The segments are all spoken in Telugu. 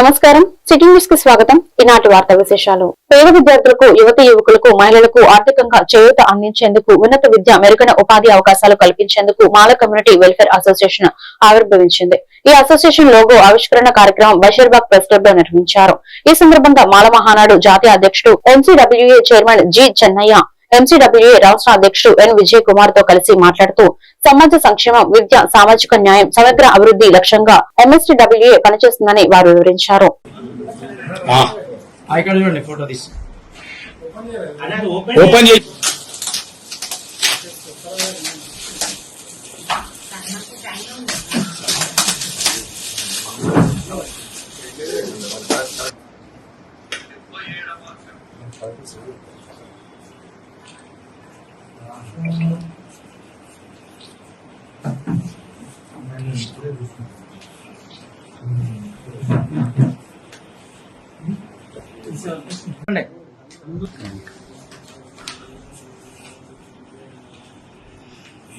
నమస్కారం. సిటీ న్యూస్కి స్వాగతం. ఈనాటి వార్తా విశేషాలు. పేద విద్యార్థులకు యువత యువకులకు మహిళలకు ఆర్థికంగా చేయూత అందించేందుకు ఉన్నత విద్య మెరుగైన ఉపాధి అవకాశాలు కల్పించేందుకు మాల కమ్యూనిటీ వెల్ఫేర్ అసోసియేషన్ ఆవిర్భవించింది. ఈ అసోసియేషన్ లోగో ఆవిష్కరణ కార్యక్రమం బషీర్బాగ్ ప్రెస్ క్లబ్లో నిర్వహించారు. ఈ సందర్భంగా మాల మహానాడు జాతీయ అధ్యక్షుడు NCWA chairman G Chennaiah MCWA రాష్ట్ర అధ్యక్షుడు ఎన్ విజయ్ కుమార్తో కలిసి మాట్లాడుతూ సమాజ సంక్షేమం విద్య సామాజిక న్యాయం సమగ్ర అభివృద్ధి లక్ష్యంగా ఎంఎస్టీడబ్ల్యూఏ పనిచేస్తుందని వారు వివరించారు. ఓపెన్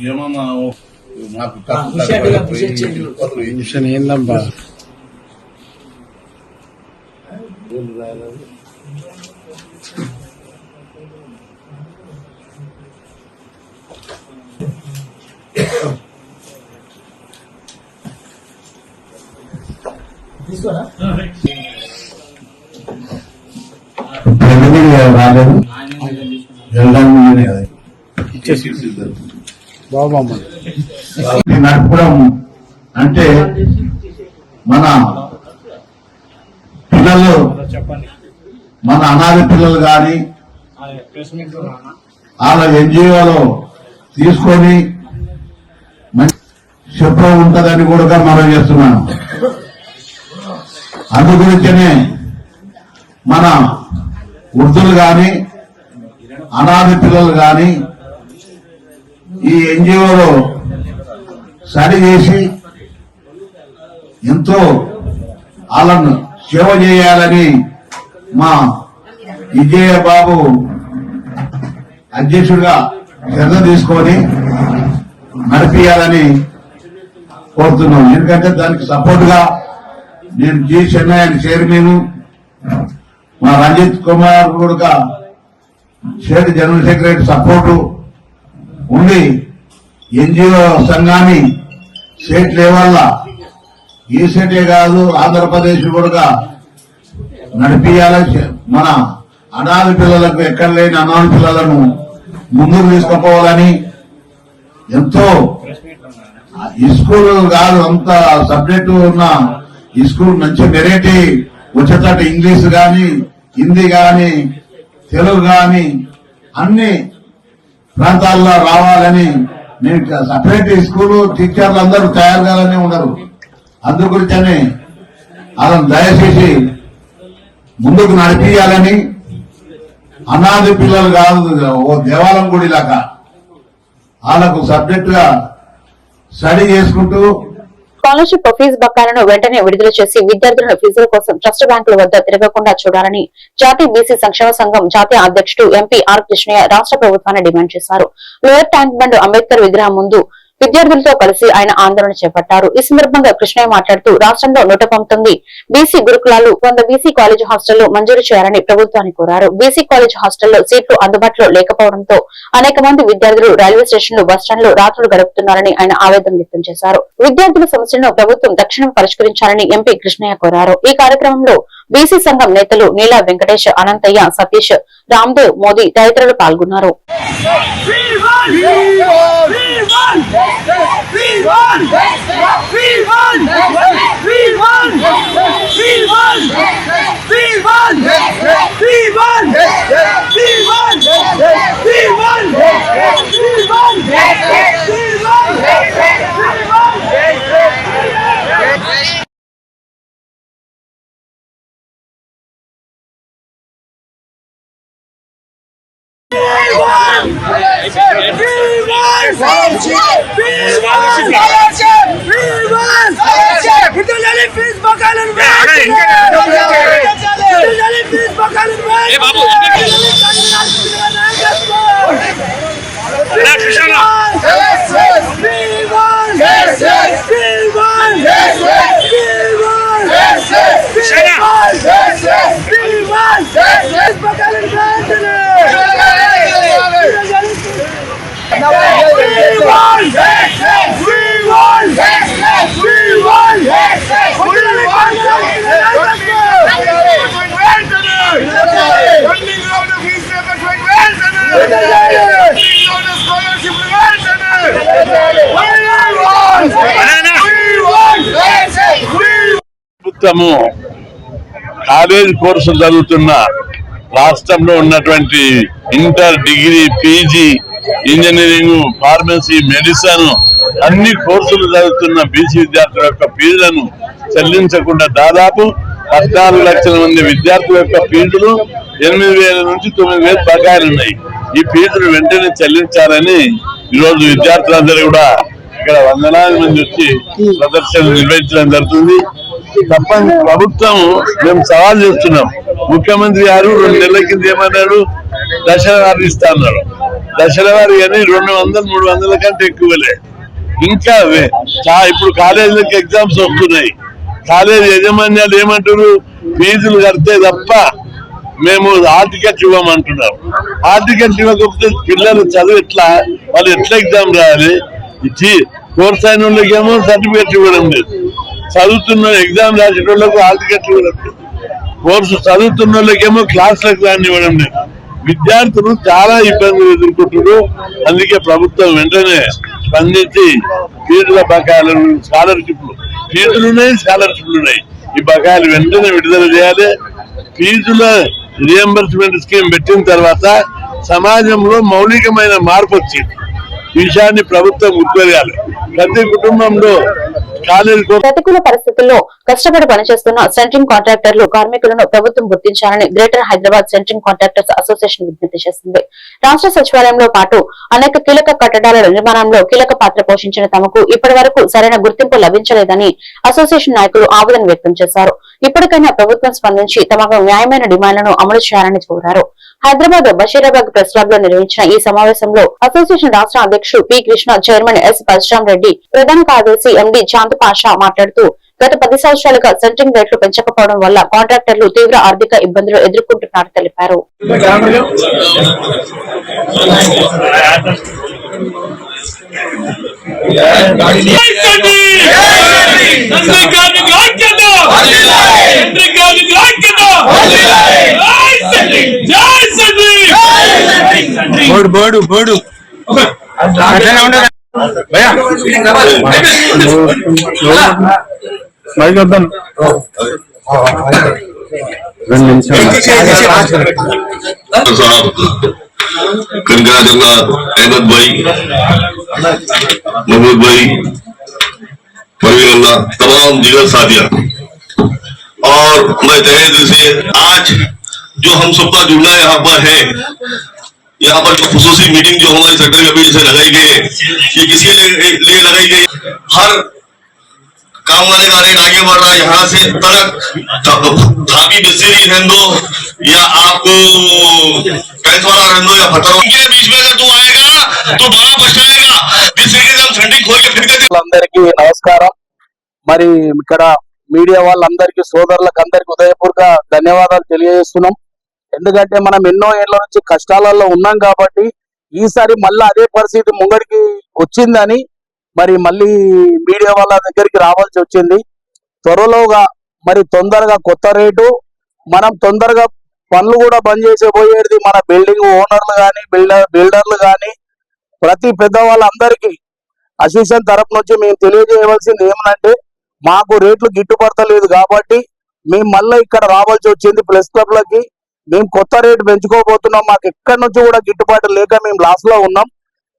ఏమన్నా చేయండి. మిషన్ ఏందమ్మా తీసుకోరా? రాలేదు వెళ్ళడానికి నేనే నడపడం అంటే మన పిల్లలు మన అనాథ పిల్లలు కానీ వాళ్ళ ఎన్జిఓలో తీసుకొని మంచి శుభ్రం ఉంటుందని కూడా మనం చేస్తున్నాను అందు గురించనే మన వృద్ధులు గాని అనాథ పిల్లలు గాని ఈ ఎన్జిఓలో స్టడీ చేసి ఎంతో వాళ్ళను సేవ చేయాలని మా విజయ బాబు అధ్యక్షుడిగా శ్రద్ధ తీసుకొని నడిపించాలని కోరుతున్నాం. ఎందుకంటే దానికి సపోర్ట్గా నేను జి. చెన్నై చైర్మన్ మా రంజిత్ కుమార్ కూడా స్టేట్ జనరల్ సెక్రటరీ సపోర్టు ఉండి ఎన్జిఓ సంఘాన్ని స్టేట్ లెవెల్లో ఈ స్టేటే కాదు ఆంధ్రప్రదేశ్ కూడా నడిపించాలని మన అనాథ పిల్లలకు ఎక్కడ లేని అనాథ పిల్లలను ముందుకు తీసుకుపోవాలని ఎంతో ఈ స్కూల్ కాదు అంత సబ్జెక్టు ఉన్న ఈ స్కూల్ మంచి వెరైటీ వచ్చేటట్టు ఇంగ్లీష్ కానీ హిందీ గాని తెలుగు గాని అన్ని ప్రాంతాల్లో రావాలని నేను సపరేట్ స్కూలు టీచర్లు అందరూ తయారు కావాలని ఉండరు అందు గురించని వాళ్ళని దయచేసి ముందుకు నడిపించాలని అనాథ పిల్లలు కాదు ఓ దేవాలయం గుడి లాగా. వాళ్ళకు సబ్జెక్టుగా స్టడీ చేసుకుంటూ స్కాలర్షిప్ ఫీజు బకాయిలను వెంటనే విడుదల చేసి విద్యార్థులను ఫీజుల కోసం ట్రస్ట్ బ్యాంకుల వద్ద తిరగకుండా చూడాలని జాతీయ బీసీ సంక్షేమ సంఘం జాతీయ అధ్యక్షుడు ఎంపీ ఆర్ కృష్ణయ్య రాష్ట్ర ప్రభుత్వాన్ని డిమాండ్ చేశారు. లోయర్ ట్యాంక్ బండ్ అంబేద్కర్ విగ్రహం ముందు విద్యార్థులతో కలిసి ఆయన ఆందోళన చేపట్టారు. ఈ సందర్భంగా కృష్ణయ్య మాట్లాడుతూ రాష్ట్రంలో నూట పంతొమ్మిది బీసీ గురుకులాలు వంద బీసీ కాలేజ్ హాస్టళ్ళు మంజూరు చేయాలని ప్రభుత్వాన్ని కోరారు. బీసీ కాలేజ్ హాస్టల్లో సీట్లు అందుబాటులో లేకపోవడంతో అనేక మంది విద్యార్థులు రైల్వే స్టేషన్లు బస్టాండ్లు రాత్రులు గడుపుతున్నారని ఆయన ఆవేదన వ్యక్తం చేశారు. విద్యార్థుల సమస్యలను ప్రభుత్వం తక్షణం పరిష్కరించాలని ఎంపీ కృష్ణయ్య కోరారు. ఈ కార్యక్రమంలో బీసీ సంఘం నేతలు నీలా వెంకటేష్ అనంతయ్య సతీష్ రామ్దేవ్ మోదీ తదితరులు పాల్గొన్నారు Yes, yes. మొత్తము కాలేజ్ కోర్సులు చదువుతున్న రాష్ట్రంలో ఉన్నటువంటి inter degree PG engineering pharmacy medicine అన్ని కోర్సులు చదువుతున్న బీసీ విద్యార్థుల యొక్క ఫీజులను చెల్లించకుండా దాదాపు పద్నాలుగు లక్షల మంది విద్యార్థుల యొక్క ఫీజులు ఎనిమిది వేల నుంచి తొమ్మిది వేలు బకాయిలు ఉన్నాయి ఈ ఫీజులు వెంటనే చెల్లించాలని ఈరోజు విద్యార్థులందరూ కూడా ఇక్కడ వందలాది మంది వచ్చి ప్రదర్శన నిర్వహించడం జరుగుతుంది. తప్పని ప్రభుత్వం మేము సవాల్ చేస్తున్నాం. ముఖ్యమంత్రి గారు రెండు నెలల కింద ఏమన్నాడు దశల వారి ఇస్తా అన్నాడు దశల వారి కానీ రెండు వందలు మూడు వందల కంటే ఎక్కువలే. ఇంకా చా- ఇప్పుడు కాలేజీలకు ఎగ్జామ్స్ వస్తున్నాయి. కాలేజీ యజమాన్యాలు ఏమంటారు? ఫీజులు కడితే తప్ప మేము హాల్ ఇవ్వమంటున్నాం. ఇవ్వమంటున్నారు ఇవ్వకపోతే పిల్లలు చదువు ఎట్లా? వాళ్ళు ఎట్లా ఎగ్జామ్ రాయాలి? ఇచ్చి కోర్స్ అయిన వాళ్ళకేమో సర్టిఫికెట్ ఇవ్వడం లేదు. చదువుతున్న ఎగ్జామ్ రాసిన వాళ్ళకు హాల్ ఇవ్వడం కోర్సు చదువుతున్న వాళ్ళకేమో క్లాసులకు రానివ్వడం లేదు. విద్యార్థులు చాలా ఇబ్బందులు ఎదుర్కొంటున్నారు. అందుకే ప్రభుత్వం వెంటనే స్పందించి ఫీజుల బకాయిలను స్కాలర్షిప్లు ఫీజులు ఉన్నాయి స్కాలర్షిప్లు ఉన్నాయి ఈ బకాయిలు వెంటనే విడుదల చేయాలి. ఫీజుల రియంబర్స్మెంట్ స్కీమ్ పెట్టిన తర్వాత సమాజంలో మౌలికమైన మార్పు వచ్చింది. విషయాన్ని ప్రభుత్వం గుర్తెరగాలి ప్రతి కుటుంబంలో ప్రతికూల పరిస్థితుల్లో కష్టపడి పనిచేస్తున్న సెంట్రింగ్ కాంట్రాక్టర్లు కార్మికులను ప్రభుత్వం గుర్తించాలని greater Hyderabad centring contractors association విజ్ఞప్తి చేసింది. రాష్ట్ర సచివాలయంలో పాటు అనేక కీలక కట్టడాల నిర్మాణంలో కీలక పాత్ర పోషించిన తమకు ఇప్పటి వరకు సరైన గుర్తింపు లభించలేదని అసోసియేషన్ నాయకులు ఆవేదన వ్యక్తం చేశారు. ఇప్పటికైనా ప్రభుత్వం స్పందించి తమకు న్యాయమైన డిమాండ్లను అమలు చేయాలని కోరారు. హైదరాబాద్ బషీరాబాద్ ప్రెస్ క్లబ్లో నిర్వహించిన ఈ సమావేశంలో అసోసియేషన్ రాష్ట్ర అధ్యక్షుడు P Krishna chairman S Parashuram Reddy ప్రధాన కార్యదర్శి ఎండి చాంద్ పాషా మాట్లాడుతూ గత పది సంవత్సరాలుగా సెంట్రింగ్ రేట్లు పెంచకపోవడం వల్ల కాంట్రాక్టర్లు తీవ్ర ఆర్థిక ఇబ్బందులు ఎదుర్కొంటున్నారని తెలిపారు. బోర్డు బోర్డు బోర్డు మైక్ వద్దాం రెండు నిమిషాలు साहब कनका जगन्नाथ अहमद भाई महमूद भाई परवीन अल्लाह तमाम जिगर साथिया। और मैं तहे दिल से आज जो हम सबका जुड़ना यहाँ पर है, यहाँ पर जो खसूसी मीटिंग जो हमारी सेक्रेटरी कमेटी से लगाई गई है, ये लिए लिए लगाई गई हर काम वाले का रेट आगे बढ़ रहा है यहाँ से तक धाबी बिस्तेरी रहने दो या आपको कैंस वाला रहने दो या फतर के बीच में अगर तू आएगा तो बड़ा पछताएगा जिस तरीके से हम ठंडी खोल के फिर कहते అందరికీ నమస్కారం మరి ఇక్కడ మీడియా వాళ్ళందరికీ సోదరులకు అందరికి ఉదయపూర్వక ధన్యవాదాలు తెలియజేస్తున్నాం ఎందుకంటే మనం ఎన్నో ఏళ్ల నుంచి కష్టాలలో ఉన్నాం కాబట్టి ఈసారి మళ్ళీ అదే పరిస్థితి ముంగడికి వచ్చిందని మరి మళ్ళీ మీడియా వాళ్ళ దగ్గరికి రావాల్సి వచ్చింది. త్వరలోగా మరి తొందరగా కొత్త రేటు మనం తొందరగా పనులు కూడా బంద్ చేసే పోయేది మన బిల్డింగ్ ఓనర్లు కానీ బిల్డర్ బిల్డర్లు కానీ ప్రతి పెద్దవాళ్ళందరికీ అసోసియేషన్ తరపు నుంచి మేము తెలియజేయవలసింది ఏమనంటే మాకు రేట్లు గిట్టుపడతలేదు కాబట్టి మేము మళ్ళీ ఇక్కడ రావాల్సి వచ్చింది ప్రెస్ క్లబ్లకి. మేము కొత్త రేటు పెంచుకోబోతున్నాం మాకు ఎక్కడి నుంచి కూడా గిట్టుబాటు లేక మేము లాస్లో ఉన్నాం.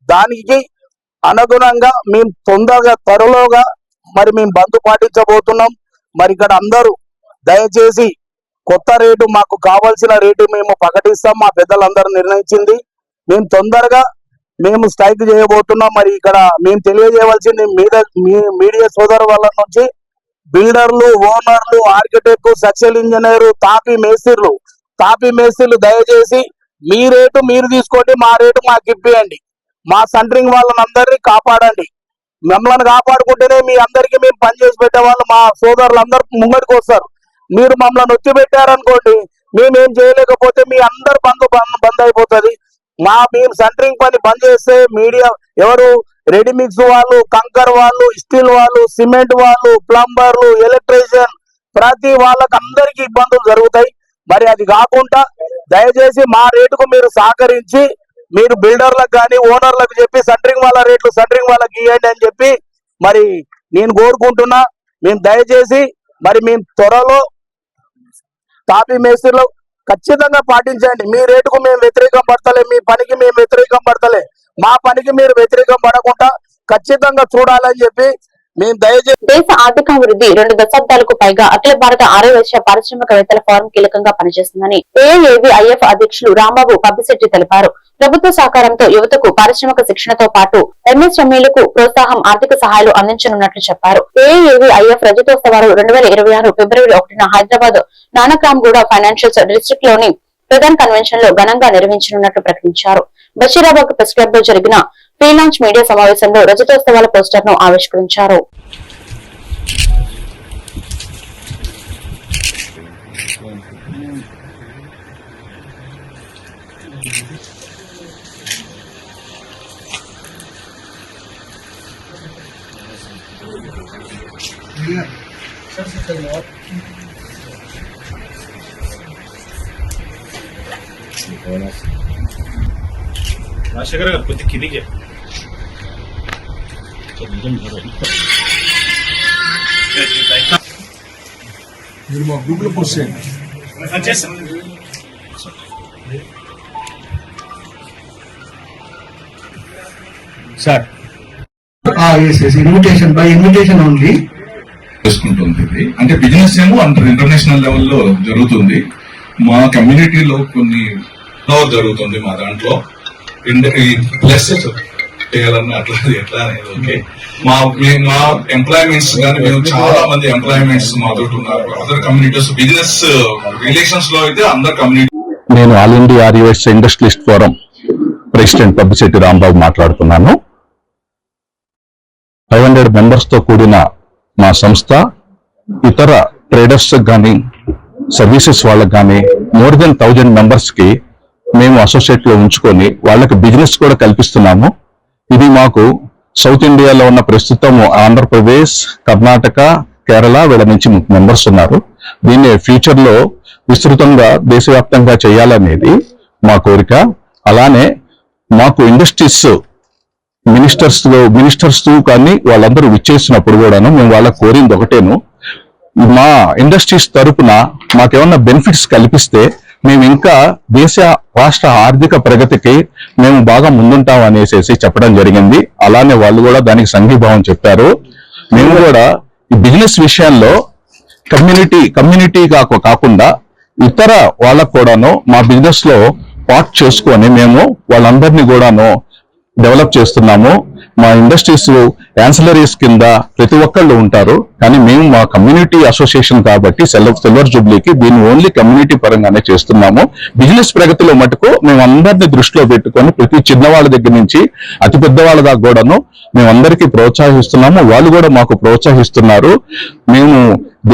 దానికి అనుగుణంగా మేము తొందరగా త్వరలోగా మరి మేము బంద్ పాటించబోతున్నాం. మరి ఇక్కడ అందరూ దయచేసి కొత్త రేటు మాకు కావాల్సిన రేటు మేము ప్రకటిస్తాం. మా పెద్దలందరూ నిర్ణయించింది. మేము తొందరగా మేము స్ట్రైక్ చేయబోతున్నాం. మరి ఇక్కడ మేము తెలియజేయవలసింది మీద మీ మీడియా సోదరు వాళ్ళ నుంచి బిల్డర్లు ఓనర్లు ఆర్కిటెక్ట్ సక్సెల్ ఇంజనీరు తాపి మేస్త్రీలు తాపి మేస్త్రులు దయచేసి మీ రేటు మీరు తీసుకోండి మా రేటు మాకు ఇప్పియండి. మా సెంటరింగ్ వాళ్ళని అందరినీ కాపాడండి. మిమ్మల్ని కాపాడుకుంటేనే మీ అందరికీ మేము పని చేసి పెట్టే వాళ్ళు మా సోదరులు అందరు ముంగడికి వస్తారు. మీరు మమ్మల్ని వచ్చి పెట్టారనుకోండి మేమేం చేయలేకపోతే మీ అందరు బంద్ బంద్ అయిపోతుంది. మా మేము సెంటరింగ్ పని బంద్ చేస్తే మీడియా ఎవరు రెడీమిక్స్ వాళ్ళు కంకర్ వాళ్ళు స్టీల్ వాళ్ళు సిమెంట్ వాళ్ళు ప్లంబర్లు ఎలక్ట్రీషియన్ ప్రతి వాళ్ళకి అందరికీ ఇబ్బందులు జరుగుతాయి. మరి అది కాకుండా దయచేసి మా రేటుకు మీరు సహకరించి మీరు బిల్డర్లకు కానీ ఓనర్లకు చెప్పి సెంటరింగ్ వాళ్ళ రేట్లు సెంటరింగ్ వాళ్ళకి ఇవ్వండి అని చెప్పి మరి నేను కోరుకుంటున్నా. మేము దయచేసి మరి మేము త్వరలో తాపీ మేస్త్రిలో ఖచ్చితంగా పాటించండి. మీ రేటుకు మేము వ్యతిరేకం పడతలే మీ పనికి మేము వ్యతిరేకం పడతలే. మా పనికి మీరు వ్యతిరేకం పడకుండా ఖచ్చితంగా చూడాలని చెప్పి దేశ ఆర్థికాభివృద్ధి రెండు దశాబ్దాలకు పైగా అఖిల భారత ఆర్యవైశ్య పారిశ్రామికవేత్తల ఫోరం కీలకంగా పనిచేస్తుందని ఏఏవిఐఎఫ్ అధ్యక్షులు రాంబాబు పబ్బిశెట్టి తెలిపారు. ప్రభుత్వ సహకారంతో యువతకు పారిశ్రామిక శిక్షణతో పాటు ఎంఎస్ఎంఈలకు ప్రోత్సాహం ఆర్థిక సహాయాలు అందించనున్నట్లు చెప్పారు. ఏఏవి ఐఎఫ్ రజతోత్సవాలు రెండు వేల ఇరవై ఆరు ఫిబ్రవరి ఒకటిన హైదరాబాద్ నానక్రామ్గూడ ఫైనాన్షియల్ డిస్ట్రిక్ట్లోని ప్రధాన కన్వెన్షన్లో ఘనంగా నిర్వహించనున్నట్లు ప్రకటించారు. బషీరాబాద్ ప్రెస్ క్లబ్లో జరిగిన ప్రీ లాంచ్ మీడియా సమావేశంలో రజతోత్సవాల పోస్టర్ను ఆవిష్కరించారు. రాజశేఖర్ గారు కొద్ది కిందికి చెప్పండి. మీరు మా గ్రూప్లో పోస్ట్ చేయండి. Sir. Invitation by invitation only చేసుకుంటుంది ఇది. అంటే బిజినెస్ ఏమో అంటారు ఇంటర్నేషనల్ లెవెల్లో జరుగుతుంది. మా కమ్యూనిటీలో కొన్ని జరుగుతుంది మా దాంట్లో. ప్లస్ చేయాలన్న అట్లా ఎట్లా అనేది ఓకే మా మా ఎంప్లాయ్మెంట్స్ కానీ మేము చాలా మంది ఎంప్లాయ్మెంట్స్ మాతో ఉన్నారు. అదర్ కమ్యూనిటీస్ బిజినెస్ రిలేషన్స్లో అయితే అందరు కమ్యూనిటీ నేను all India RUS industrialist forum president Pabbisetti Rambabu మాట్లాడుతున్నాను. ఫైవ్ హండ్రెడ్ మెంబర్స్తో కూడిన మా సంస్థ ఇతర ట్రేడర్స్ కానీ సర్వీసెస్ వాళ్ళకి కానీ మోర్ దెన్ థౌజండ్ మెంబర్స్కి మేము అసోసియేట్లో ఉంచుకొని వాళ్ళకి బిజినెస్ కూడా కల్పిస్తున్నాము. ఇది మాకు సౌత్ ఇండియాలో ఉన్న ప్రస్తుతం ఆంధ్రప్రదేశ్ కర్ణాటక కేరళ వీళ్ళ నుంచి మెంబర్స్ ఉన్నారు. దీన్ని ఫ్యూచర్లో విస్తృతంగా దేశవ్యాప్తంగా చేయాలనేది మా కోరిక. అలానే మాకు ఇండస్ట్రీస్ మినిస్టర్స్ మినిస్టర్స్ కానీ వాళ్ళందరూ విచ్చేసినప్పుడు కూడాను మేము వాళ్ళకి కోరింది ఒకటేను. మా ఇండస్ట్రీస్ తరపున మాకేమన్నా బెనిఫిట్స్ కల్పిస్తే మేము ఇంకా దేశ రాష్ట్ర ఆర్థిక ప్రగతికి మేము బాగా ముందుంటాం అనేసి చెప్పడం జరిగింది. అలానే వాళ్ళు కూడా దానికి సంఘీభావం చెప్పారు. మేము కూడా ఈ బిజినెస్ విషయంలో కమ్యూనిటీ కమ్యూనిటీ కాకుండా ఇతర వాళ్ళకు కూడాను మా బిజినెస్లో పార్ట్ చేసుకొని మేము వాళ్ళందరినీ కూడాను డెవలప్ చేస్తున్నాము. మా ఇండస్ట్రీస్ యాన్సలరీస్ కింద ప్రతి ఒక్కళ్ళు ఉంటారు. కానీ మేము మా కమ్యూనిటీ అసోసియేషన్ కాబట్టి సెల్వర్ సిల్వర్ జూబ్లీకి దీన్ని ఓన్లీ కమ్యూనిటీ పరంగానే చేస్తున్నాము. బిజినెస్ ప్రగతిలో మటుకు మేము అందరిని దృష్టిలో పెట్టుకొని ప్రతి చిన్నవాళ్ళ దగ్గర నుంచి అతి పెద్ద వాళ్ళ దాకా కూడాను మేము అందరికీ ప్రోత్సహిస్తున్నాము. వాళ్ళు కూడా మాకు ప్రోత్సహిస్తున్నారు. మేము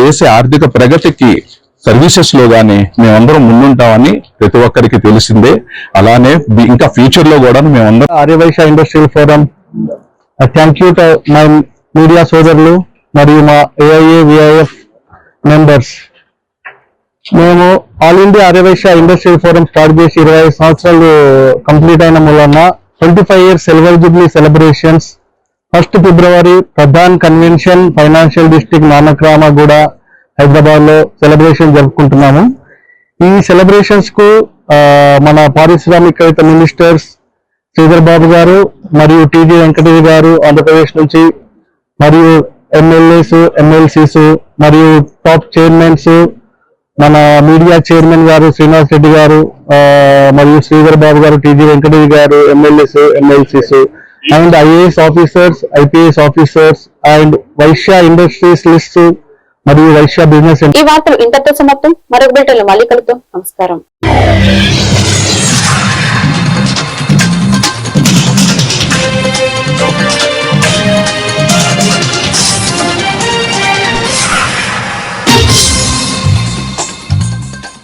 దేశ ఆర్థిక ప్రగతికి సర్వీసెస్లో మేమందరం ముందుంటామని ప్రతి ఒక్కరికి తెలిసిందే. అలానే ఇంకా ఫ్యూచర్లో కూడా మేమందరం Aryavaishya industrial forum thank you my media సోదరులు మరియు మా ఏఐఏ విఐఎఫ్ మెంబర్స్ మేము all India Aryavaishya industrial forum start చేసి ఇరవై సంవత్సరాలు కంప్లీట్ అయిన మూలన twenty five years silver jubilee celebrations first February Pradhan convention financial district Nanakramguda హైదరాబాద్లో సెలబ్రేషన్ జరుపుకుంటున్నాము. ఈ సెలబ్రేషన్స్కు మన పారిశ్రామికవేత్త మినిస్టర్స్ శ్రీధర్ బాబు గారు మరియు టీజీ వెంకటేష్ గారు ఆంధ్రప్రదేశ్ నుంచి మరియు ఎమ్మెల్యేస్ ఎమ్మెల్సీస్ మరియు టాప్ చైర్మన్స్ మన మీడియా చైర్మన్ గారు శ్రీనివాస్ రెడ్డి గారు మరియు శ్రీధర్ బాబు గారు టీజీ వెంకటేష్ గారు MLAs MLCs and IAS officers IPS officers and Vaishya industries list మరియు వైశ్య బిజినెస్ ఈ వార్తలు ఇంతటితో సమాప్తం. మరొక బిల్టన్లు మళ్ళీ కలుద్దాం. నమస్కారం.